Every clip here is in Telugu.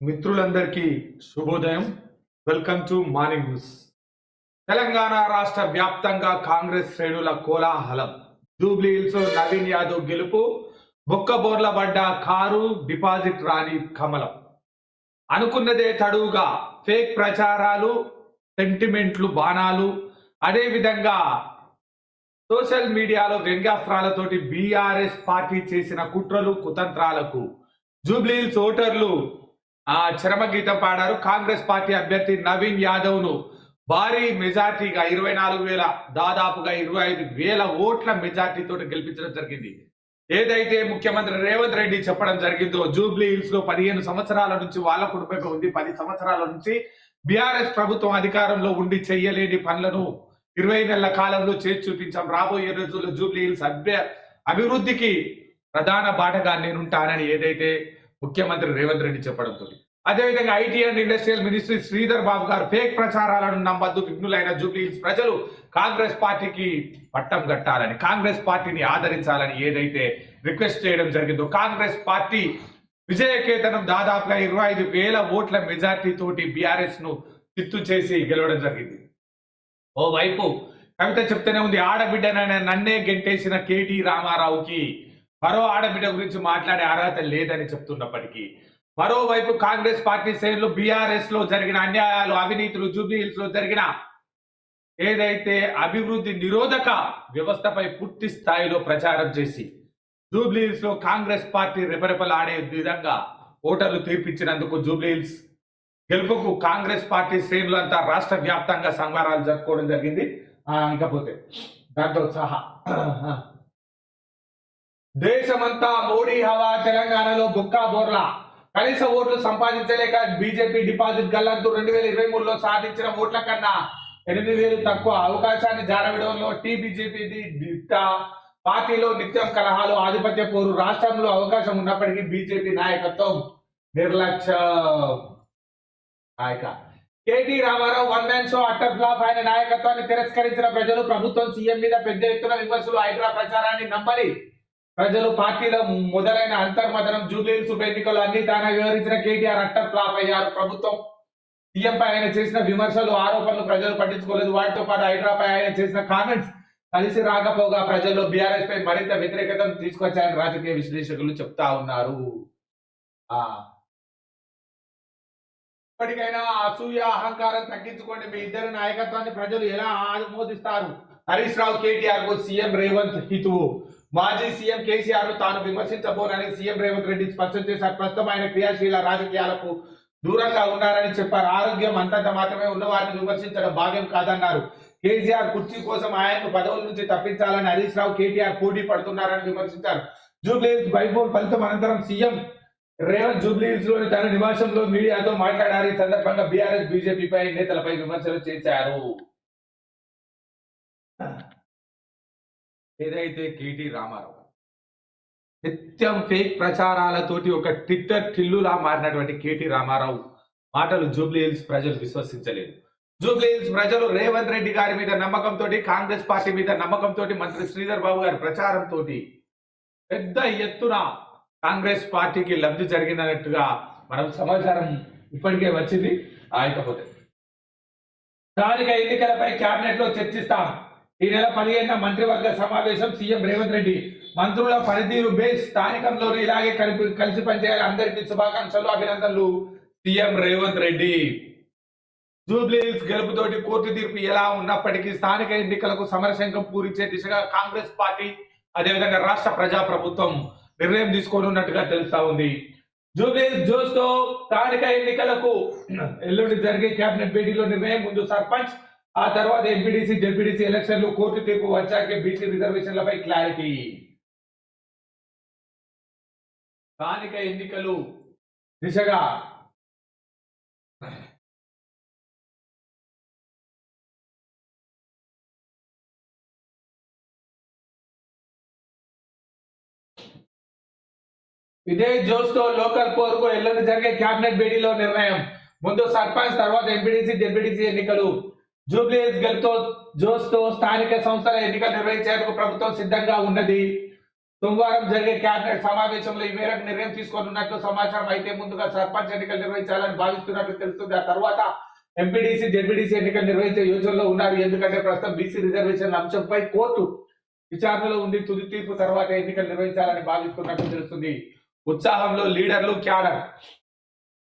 మిత్రులందరికీ శుభోదయం. Welcome to morning news. Telangana రాష్ట్ర వ్యాప్తంగా కాంగ్రెస్ శ్రేణుల కోలాహలం. జూబ్లీ హిల్స్ నవీన్ యాదవ్ గెలుపు బొక్కబోర్ల పడ్డ కారు డిపాజిట్ రాని కమలం. అనుకున్నదే తడువుగా ఫేక్ ప్రచారాలు సెంటిమెంట్లు బాణాలు అదేవిధంగా సోషల్ మీడియాలో వ్యంగ్యాస్త్రాలతోటి బీఆర్ఎస్ పార్టీ చేసిన కుట్రలు కుతంత్రాలకు జూబ్లీహిల్స్ ఓటర్లు ఆ చరమగీతం పాడారు. కాంగ్రెస్ పార్టీ అభ్యర్థి నవీన్ యాదవ్ను భారీ మెజార్టీగా ఇరవై నాలుగు వేల దాదాపుగా ఇరవై ఐదు వేల ఓట్ల మెజార్టీతో గెలిపించడం జరిగింది. ఏదైతే ముఖ్యమంత్రి రేవంత్ రెడ్డి చెప్పడం జరిగిందో జూబ్లీ హిల్స్లో పదిహేను సంవత్సరాల నుంచి వాళ్ళ కుటుంబం ఉంది. పది సంవత్సరాల నుంచి బీఆర్ఎస్ ప్రభుత్వం అధికారంలో ఉండి చెయ్యలేని పనులను ఇరవై నెలల కాలంలో చేసి చూపించాం. రాబోయే రోజుల్లో జూబ్లీ హిల్స్ అభ్య అభివృద్ధికి ప్రధాన బాటగా నేనుంటానని ఏదైతే ముఖ్యమంత్రి రేవంత్ రెడ్డి చెప్పడంతో. అదేవిధంగా IT and industrial ministry Sridhar Babu గారు ఫేక్ ప్రచారాలను నమ్మద్దు విఘ్నులైన జూబ్లీ ప్రజలు కాంగ్రెస్ పార్టీకి పట్టం కట్టాలని కాంగ్రెస్ పార్టీని ఆదరించాలని ఏదైతే రిక్వెస్ట్ చేయడం జరిగిందో కాంగ్రెస్ పార్టీ విజయకేతనం దాదాపుగా ఇరవై ఐదు వేల ఓట్ల మెజార్టీ తోటి బీఆర్ఎస్ను చిత్తు చేసి గెలవడం జరిగింది. ఓవైపు కవిత చెప్తూనే ఉంది ఆడబిడ్డనైనా నన్నే గెంటేసిన కేటీ రామారావుకి మరో ఆడబిడ్డ గురించి మాట్లాడే అర్హత లేదని చెప్తున్నప్పటికీ మరోవైపు కాంగ్రెస్ పార్టీ శ్రేణులు బీఆర్ఎస్లో జరిగిన అన్యాయాలు అవినీతులు జూబ్లీహిల్స్లో జరిగిన ఏదైతే అభివృద్ధి నిరోధక వ్యవస్థపై పూర్తి స్థాయిలో ప్రచారం చేసి జూబ్లీహిల్స్లో కాంగ్రెస్ పార్టీ రెపరెపలాడే విధంగా ఓటర్లు తీర్పిచ్చినందుకు జూబ్లీహిల్స్ గెలుపుకు కాంగ్రెస్ పార్టీ శ్రేణులంతా రాష్ట్ర వ్యాప్తంగా సంబరాలు జరుపుకోవడం జరిగింది. ఇకపోతే దాంతో సహా దేశమంతా మోడీ హవా తెలంగాణలో బుక్కా బోర్లా. కనీస ఓట్లు సంపాదించలేక బీజేపీ డిపాజిట్ గల్లంతు రెండు వేల ఇరవై మూడులో సాధించిన ఓట్ల కన్నా ఎనిమిది వేలు తక్కువ అవకాశాన్ని జారవిడంలో టీ బీజేపీ పార్టీలో నిత్యం కలహాలు ఆధిపత్య పోరు రాష్ట్రంలో అవకాశం ఉన్నప్పటికీ బీజేపీ నాయకత్వం నిర్లక్ష్య. నాయక. KT Rama Rao one man show utter flop ఆయన నాయకత్వాన్ని తిరస్కరించిన ప్రజలు ప్రభుత్వం సీఎం మీద పెద్ద ఎత్తున విమర్శలు హైదరాబాద్ ప్రచారాన్ని నమ్మని ప్రజలు పార్టీల మొదలైన అంతర్మతనం జూబ్లీహిల్స్ ఉప ఎన్నికలు అన్ని తానే వివరించిన కేటీఆర్ అట్టర్ ఫ్లాప్ అయ్యారు. ప్రభుత్వం సీఎంపై ఆయన చేసిన విమర్శలు ఆరోపణలు ప్రజలు పట్టించుకోలేదు. వాటితో పాటు హైదరాబాద్ ఆయన చేసిన కామెంట్స్ కలిసి రాకపోగా ప్రజల్లో బీఆర్ఎస్ పై మరింత వ్యతిరేకతను తీసుకొచ్చాయని రాజకీయ విశ్లేషకులు చెప్తా ఉన్నారు. ఇప్పటికైనా అసూయ అహంకారం తగ్గించుకోండి. మీ ఇద్దరు నాయకత్వాన్ని ప్రజలు ఎలా ఆమోదిస్తారు? హరీష్ రావు కేటీఆర్కు సీఎం రేవంత్ హితువు. మాజీ సీఎం కేసీఆర్ను తాను విమర్శించబోనని సీఎం రేవంత్ రెడ్డి స్పష్టం చేశారు. ప్రస్తుతం ఆయన క్రియాశీల రాజకీయాలకు దూరంగా ఉన్నారని చెప్పారు. ఆరోగ్యం అంతంత మాత్రమే ఉన్న వారిని విమర్శించడం భాగ్యం కాదన్నారు. కేసీఆర్ కుర్చీ కోసం ఆయన్ను పదవుల నుంచి తప్పించాలని హరీష్ రావు కేటీఆర్ పోటీ పడుతున్నారని విమర్శించారు. జూబ్లీహిల్స్ బైపోల్ ఫలితం అనంతరం సీఎం రేవంత్ జూబ్లీహిల్స్లోని తన నివాసంలో మీడియాతో మాట్లాడారు. ఈ సందర్భంగా బీఆర్ఎస్ బీజేపీపై నేతలపై విమర్శలు చేశారు. ఏదైతే కేటీ రామారావు నిత్యం ఫేక్ ప్రచారాలతోటి ఒక ట్విట్టర్ టిల్లులా మారినటువంటి కేటీ రామారావు మాటలు జూబ్లీ హిల్స్ ప్రజలు విశ్వసించలేదు. జూబ్లీ హిల్స్ ప్రజలు రేవంత్ రెడ్డి గారి మీద నమ్మకంతో కాంగ్రెస్ పార్టీ మీద నమ్మకంతో మంత్రి శ్రీధర్ బాబు గారి ప్రచారంతో పెద్ద ఎత్తున కాంగ్రెస్ పార్టీకి లబ్ధి జరిగినట్టుగా మనం సమాచారం ఇప్పటికే వచ్చింది. ఆయకపోతే స్థానిక ఎన్నికలపై క్యాబినెట్లో చర్చిస్తాం. ఈ నెల పదిహేనున మంత్రివర్గ సమావేశం సీఎం రేవంత్ రెడ్డి. మంత్రుల పనితీరు బేస్ స్థానికంలో ఇలాగే కలిపి కలిసి పనిచేయాలి. అందరికీ శుభాకాంక్షలు అభినందనలు CM Revanth Reddy. Jubilee Hills గెలుపుతోటి court తీర్పు ఎలా ఉన్నప్పటికీ స్థానిక ఎన్నికలకు సమరశంకం పూరించే దిశగా కాంగ్రెస్ పార్టీ అదేవిధంగా రాష్ట్ర ప్రజా ప్రభుత్వం నిర్ణయం తీసుకోనున్నట్టుగా తెలుస్తా ఉంది. జూబ్లీహిల్స్ జోస్తో స్థానిక ఎన్నికలకు ఎల్లుండి జరిగే కేబినెట్ భేటీలో నిర్ణయం ముందు సర్పంచ్ ఆ తర్వాత ఎంపీడీసీ జెడ్పీడీసీ ఎలక్షన్లు కోర్టు తీర్పు వచ్చాకే బీసీ రిజర్వేషన్లపై క్లారిటీ. స్థానిక ఎన్నికలు దిశగా. ఇదే జోస్తో లోకల్ పోరుకు ఎల్లుండి జరిగే కేబినెట్ భేటీలో నిర్ణయం. ముందు సర్పంచ్ తర్వాత ఎంపీడీసీ జెడ్పీడీసీ ఎన్నికలు. జూబ్లీహిల్స్ గెలుతో జోస్తో స్థానిక సంస్థల ఎన్నికలు నిర్వహించేందుకు ప్రభుత్వం సిద్ధంగా ఉన్నది. సోమవారం జరిగే కేబినెట్ సమావేశంలో ఈ మేరకు నిర్ణయం తీసుకోనున్నట్లు సమాచారం అయితే ముందుగా సర్పంచ్ ఎన్నికలు నిర్వహించాలని భావిస్తున్నట్లు తెలుస్తుంది. ఆ తర్వాత ఎంపీడీసీ జెడ్పీడీసీ ఎన్నికలు నిర్వహించే యోచనలో ఉన్నారు. ఎందుకంటే ప్రస్తుతం బీసీ రిజర్వేషన్ అంశంపై కోర్టు విచారణలో ఉండి తుది తీర్పు తర్వాత ఎన్నికలు నిర్వహించాలని భావిస్తున్నట్లు తెలుస్తుంది. ఉత్సాహంలో లీడర్లు క్యాడర్.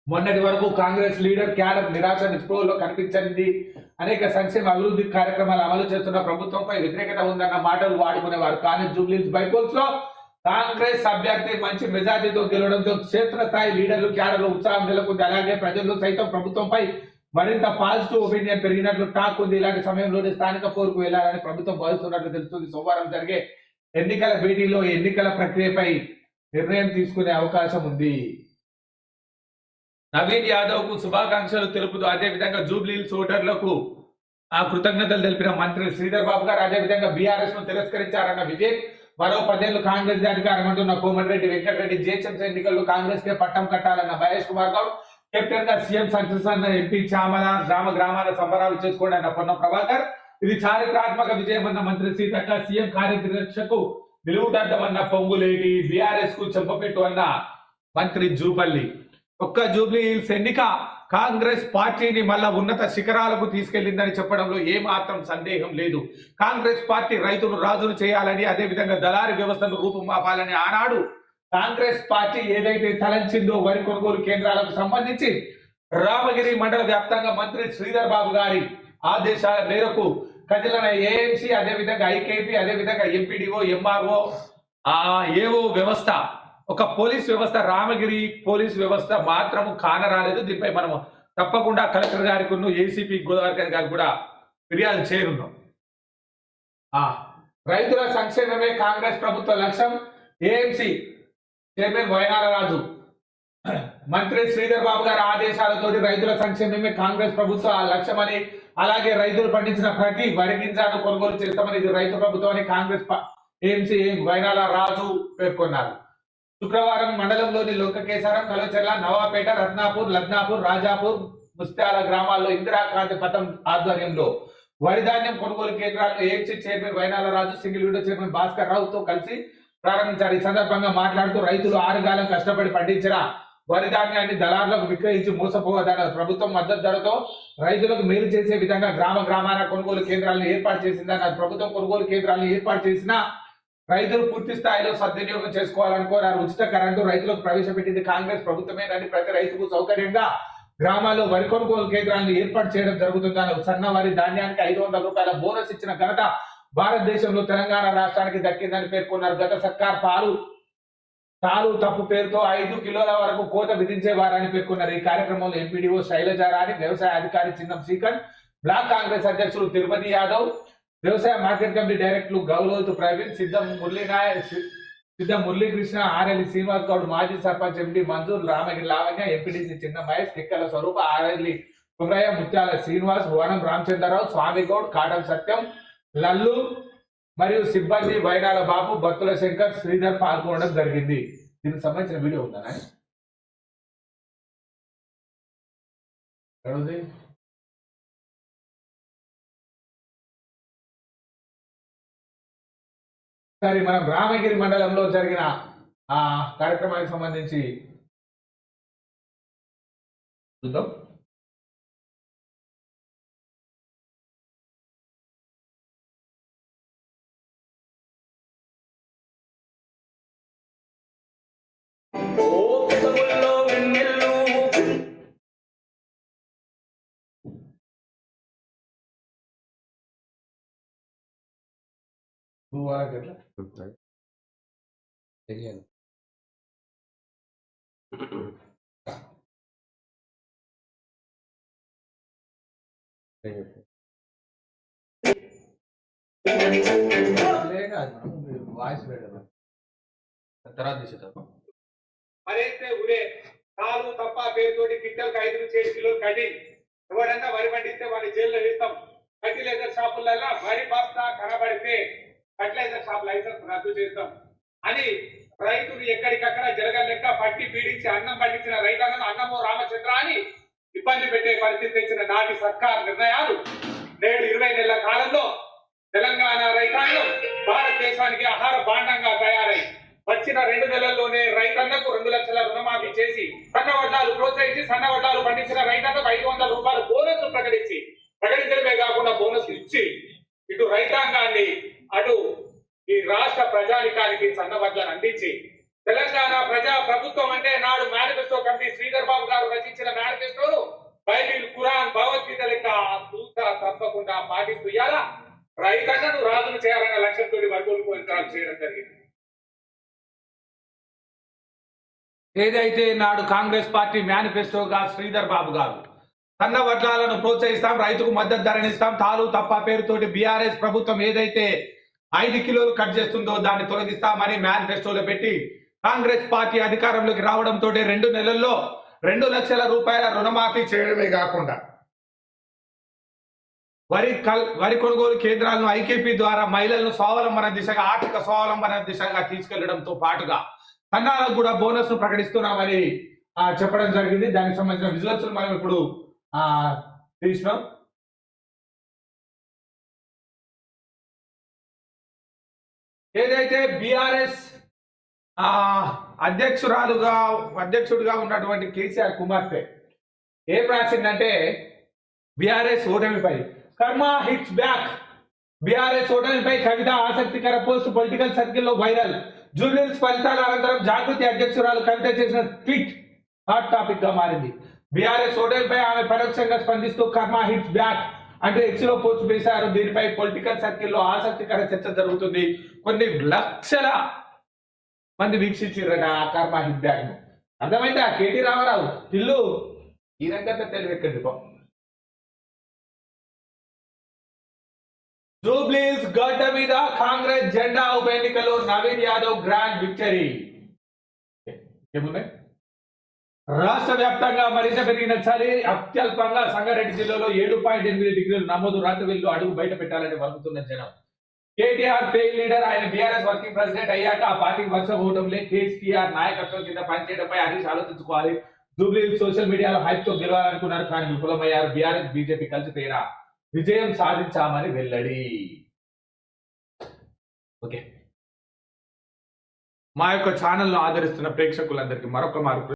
మొన్నటి వరకు కాంగ్రెస్ లీడర్ క్యాడర్ నిరాశ నిస్పృహలో కనిపించింది అనేక సంక్షేమ అభివృద్ధి కార్యక్రమాలు అమలు చేస్తున్న ప్రభుత్వంపై వ్యతిరేకత ఉందన్న మాటలు వాడుకునేవారు. కానీ జూబ్లీస్ బైపోల్స్లో కాంగ్రెస్ అభ్యర్థి మంచి మెజార్టీతో గెలవడంతో క్షేత్రస్థాయి లీడర్లు క్యాడర్లు ఉత్సాహం నెలకొంది. అలాగే ప్రజలు సైతం ప్రభుత్వంపై మరింత పాజిటివ్ ఒపీనియన్ పెరిగినట్లు టాక్ ఉంది. ఇలాంటి సమయంలోనే స్థానిక పోరుకు వెళ్ళాలని ప్రభుత్వం భావిస్తున్నట్లు తెలుస్తుంది. సోమవారం జరిగే ఎన్నికల భేటీలో ఎన్నికల ప్రక్రియపై నిర్ణయం తీసుకునే అవకాశం ఉంది. నవీన్ యాదవ్కు శుభాకాంక్షలు తెలుపుతూ అదేవిధంగా జూబ్లీహిల్స్ ఓటర్లకు ఆ కృతజ్ఞతలు తెలిపిన మంత్రి శ్రీధర్ బాబు గారు అదేవిధంగా బీఆర్ఎస్ను తిరస్కరించారన్న వివేక్ మరో పదేళ్ళు కాంగ్రెస్ అధికారం అంటున్న కోమటిరెడ్డి వెంకటరెడ్డి జిహెచ్ఎంసీ ఎన్నికల్లో కాంగ్రెస్ కే పట్టం కట్టాలన్న మహేష్ కుమార్ గౌడ్ కెప్టెన్గా సీఎం సక్సెస్ అన్న ఎంపీ చామల గ్రామ గ్రామాల సంబరాలు చేసుకోండి అన్న పొన్న ప్రభాకర్. ఇది చారిత్రాత్మక విజయం అన్న మంత్రి సీతక్క సీఎం కార్యదర్శకు నిలువుటద్దమన్న పొంగులేటి బీఆర్ఎస్కు చెంపపెట్టు అన్న మంత్రి జూపల్లి. ఒక్క జూబ్లీ హిల్స్ ఎన్నిక కాంగ్రెస్ పార్టీని మళ్ళా ఉన్నత శిఖరాలకు తీసుకెళ్ళిందని చెప్పడంలో ఏమాత్రం సందేహం లేదు. కాంగ్రెస్ పార్టీ రైతును రాజును చేయాలని అదేవిధంగా దళారి వ్యవస్థను రూపుమాపాలని ఆనాడు కాంగ్రెస్ పార్టీ ఏదైతే తలంచిందో వరి కొనుగోలు కేంద్రాలకు సంబంధించి రామగిరి మండల వ్యాప్తంగా మంత్రి శ్రీధర్ బాబు గారి ఆదేశాల మేరకు కదిలిన ఏఎంసీ అదేవిధంగా ఐకేపీ అదేవిధంగా ఎంపీడీఓ ఎంఆర్ఓ ఆ ఏఓ వ్యవస్థ ఒక పోలీస్ వ్యవస్థ రామగిరి పోలీస్ వ్యవస్థ మాత్రము కానరాలేదు. దీనిపై మనము తప్పకుండా కలెక్టర్ గారికి ఏసీపీ గోదావరి గారికి కూడా ఫిర్యాదు చేయనున్నాం. ఆ, రైతుల సంక్షేమమే కాంగ్రెస్ ప్రభుత్వ లక్ష్యం. AMC chairman Vainala Raju. మంత్రి శ్రీధర్ బాబు గారి ఆదేశాలతో రైతుల సంక్షేమమే కాంగ్రెస్ ప్రభుత్వ లక్ష్యమని అలాగే రైతులు పండించిన ప్రతి వరి గింజను కొనుగోలు చేస్తామని ఇది రైతు ప్రభుత్వం అని కాంగ్రెస్ ఏఎంసీ వైనాల రాజు పేర్కొన్నారు. శుక్రవారం మండలంలోని లోకకేశారం కలచర్ల నవాపేట రత్నాపూర్ లగ్నాపూర్ రాజాపూర్ ముస్త్యాల గ్రామాల్లో ఇందిరాక్రాంతి పథం ఆధ్వర్యంలో వరిధాన్యం కొనుగోలు కేంద్రాలు AMC chairman Vainala Raju single window chairman Bhaskar రావుతో కలిసి ప్రారంభించారు. ఈ సందర్భంగా మాట్లాడుతూ రైతులు ఆరుగాలం కష్టపడి పండించిన వరి ధాన్యాన్ని దళారులకు విక్రయించి మోసపోవదన్న ప్రభుత్వం మద్దతు ధరతో రైతులకు మేలు చేసే విధంగా గ్రామ గ్రామాల కొనుగోలు కేంద్రాలను ఏర్పాటు చేసిందన్నారు ప్రభుత్వం కొనుగోలు కేంద్రాలను ఏర్పాటు చేసిన రైతులు పూర్తి స్థాయిలో సద్వినియోగం చేసుకోవాలని కోరారు ఉచిత కరెంటు రైతులకు ప్రవేశపెట్టింది కాంగ్రెస్ ప్రభుత్వమేనని ప్రతి రైతుకు సౌకర్యంగా గ్రామాల్లో వరి కొనుగోలు కేంద్రాలను ఏర్పాటు చేయడం జరుగుతుందని సన్న వరి ధాన్యానికి ఐదు వందల రూపాయల బోనస్ ఇచ్చిన ఘనత భారతదేశంలో తెలంగాణ రాష్ట్రానికి దక్కిందని పేర్కొన్నారు. గత సర్కార్ పాలు తాలు తప్పు పేరుతో ఐదు కిలోల వరకు కోత విధించేవారని పేర్కొన్నారు. ఈ కార్యక్రమంలో ఎంపీడీఓ శైలజారాణి వ్యవసాయ అధికారి చిన్నం శ్రీకాంత్ బ్లాక్ కాంగ్రెస్ అధ్యక్షులు తిరుపతి యాదవ్ వ్యవసాయ మార్కెట్ కమిటీ డైరెక్టర్లు గౌరవతు ప్రవీణ్ సిద్ధం మురళీనాయ సిద్ధం మురళీకృష్ణ ఆర్ఎల్లి శ్రీనివాస్ గౌడ్ మాజీ సర్పంచ్ ఎంపీ మంజూర్ రామగిరి లావణ్య ఎంపీడీసీ చిన్న మహేష్ కిక్కల స్వరూప ఆర్ఎల్లి కుమరయ్య ముత్యాల శ్రీనివాస్ వనం రామచంద్రరావు స్వామిగౌడ్ కాటం సత్యం లల్లు మరియు సిబ్బంది వైరాల బాబు భక్తుల శంకర్ శ్రీధర్ పాల్గొనడం జరిగింది. దీనికి సంబంధించిన వీడియో ఉందా? సరే మనం రామగిరి మండలంలో జరిగిన ఆ కార్యక్రమానికి సంబంధించి చూద్దాం. నువ్వు వాళ్ళకి ఎట్లా? తెలియదు. కాదు మనం వాయిస్ తర్వాత తీసేద్దాం. మరైతే ఉరే కాలు తప్ప పేరుతోటి గిట్టలకు ఐదు నుంచి ఏడు కిలోలు కట్టి ఎవడన్నా వరి పండిస్తే వాడి జైల్లో వేస్తాం. ఫర్టిలైజర్ షాపులలో వరి బస్తా కనబడితే ఫర్టిలైజర్ షాప్ లైసెన్స్ రద్దు చేస్తాం. అని రైతులు ఎక్కడికక్కడ జరగలేక లెక్క పట్టి పీడించి అన్నం పండించిన రైతన్నను అన్నమో రామచంద్ర అని ఇబ్బంది పెట్టే పరిస్థితి తెచ్చిన నాటి సర్కార్ నిర్ణయాలు నేడు ఇరవై నెలల కాలంలో తెలంగాణ రైతాంగం భారతదేశానికి ఆహార భాండంగా తయారై వచ్చిన రెండు నెలల్లోనే రైతన్నకు రెండు లక్షల రుణమాఫీ చేసి సన్న వడ్డాలు ప్రోత్సహించి సన్న వడ్డాలు పండించిన రైతన్నకు ఐదు వందల రూపాయలు బోనస్ ప్రకటించి ప్రకటించడమే కాకుండా బోనస్ ఇచ్చి ఇటు రైతాంగాన్ని అటు ఈ రాష్ట్ర ప్రజానికానికి సన్నబడ్లను అందించి తెలంగాణ ప్రజా ప్రభుత్వం అంటే నాడు మేనిఫెస్టో కమిటీ శ్రీధర్ బాబు గారు రచించిన మేనిఫెస్టోను బైబిల్ ఖురాన్ భగవద్గీత లెక్క దూత తప్పకుండా పాటిస్తూ ఇవాళ రైతన్నను రాజును చేయాలన్న లక్ష్యంతో వర్గోలు పోయించాలు చేయడం జరిగింది. ఏదైతే నాడు కాంగ్రెస్ పార్టీ మేనిఫెస్టోగా శ్రీధర్ బాబు గారు సన్న వడ్లాలను ప్రోత్సహిస్తాం రైతుకు మద్దతు ధరనిస్తాం తాలు తప్ప పేరుతోటి బీఆర్ఎస్ ప్రభుత్వం ఏదైతే ఐదు కిలోలు కట్ చేస్తుందో దాన్ని తొలగిస్తామని మేనిఫెస్టోలో పెట్టి కాంగ్రెస్ పార్టీ అధికారంలోకి రావడంతో రెండు నెలల్లో రెండు లక్షల రూపాయల రుణమాఫీ చేయడమే కాకుండా వరి కల్ వరి కొనుగోలు కేంద్రాలను ఐకేపీ ద్వారా మహిళలను స్వావలంబన దిశగా ఆర్థిక స్వావలంబన దిశగా తీసుకెళ్ళడంతో పాటుగా సన్నాలకు కూడా బోనస్ను ప్రకటిస్తున్నామని చెప్పడం జరిగింది. దానికి సంబంధించిన విజువల్స్ మనం ఇప్పుడు ఆ తీసినాం. ఏదైతే బీఆర్ఎస్ అధ్యక్షురాలుగా అధ్యక్షుడిగా ఉన్నటువంటి కేసీఆర్ కుమార్తె ఏం రాసిందంటే బీఆర్ఎస్ ఓటమిపై. కర్మ హిట్స్ బ్యాక్ బీఆర్ఎస్ ఓటమిపై కవిత ఆసక్తికర పోస్ట్ పొలిటికల్ సర్కిల్లో వైరల్. జూనియర్స్ ఫలితాల అనంతరం జాగృతి అధ్యక్షురాలు కవిత చేసిన ట్వీట్ హాట్ టాపిక్గా మారింది. బీఆర్ఎస్ ఓటమిపై ఆమె పరోక్షంగా స్పందిస్తూ కర్మ హిట్స్ బ్యాక్ అంటే ఎక్స్లో పోస్ట్ వేశారు. దీనిపై పొలిటికల్ సర్కిల్లో ఆసక్తికర చర్చ జరుగుతుంది. కొన్ని లక్షల మంది వీక్షించారట ఆ కర్మ హిట్ బ్యాక్ అర్థమైందా? కేటీ రామారావు పిల్లు ఈ రంగంగా తెలివెక్కండి బాబు జూబ్లీస్ గడ్డ మీద కాంగ్రెస్ జెండా ఉప ఎన్నికలో నవీన్ యాదవ్ గ్రాండ్ విక్టరీ. ఏమున్నాయి? రాష్ట్ర వ్యాప్తంగా మరింత పెరిగిన చలి అత్యల్పంగా సంగారెడ్డి జిల్లాలో ఏడు పాయింట్ ఎనిమిది డిగ్రీలు నమోదు రాత్రి వెళ్ళు అడుగు బయట పెట్టాలని వణుకుతున్న జనం. కేటీఆర్ ఫెయిల్ లీడర్ ఆయన బీఆర్ఎస్ వర్కింగ్ ప్రెసిడెంట్ అయ్యాక ఆ పార్టీకి వర్షం లేదు. కేసీఆర్ నాయకత్వం కింద పనిచేయడంపై హరీష్ ఆలోచించుకోవాలి. జూబ్లీ సోషల్ మీడియాలో హైప్తో గెలవాలనుకున్నారు కానీ విఫలమయ్యారు. బీఆర్ఎస్ బీజేపీ కలిసి తేడా విజయం సాధించామని వెల్లడి. ఓకే. మా యొక్క ఛానల్ను ఆదరిస్తున్న ప్రేక్షకులందరికీ మరొక మార్పు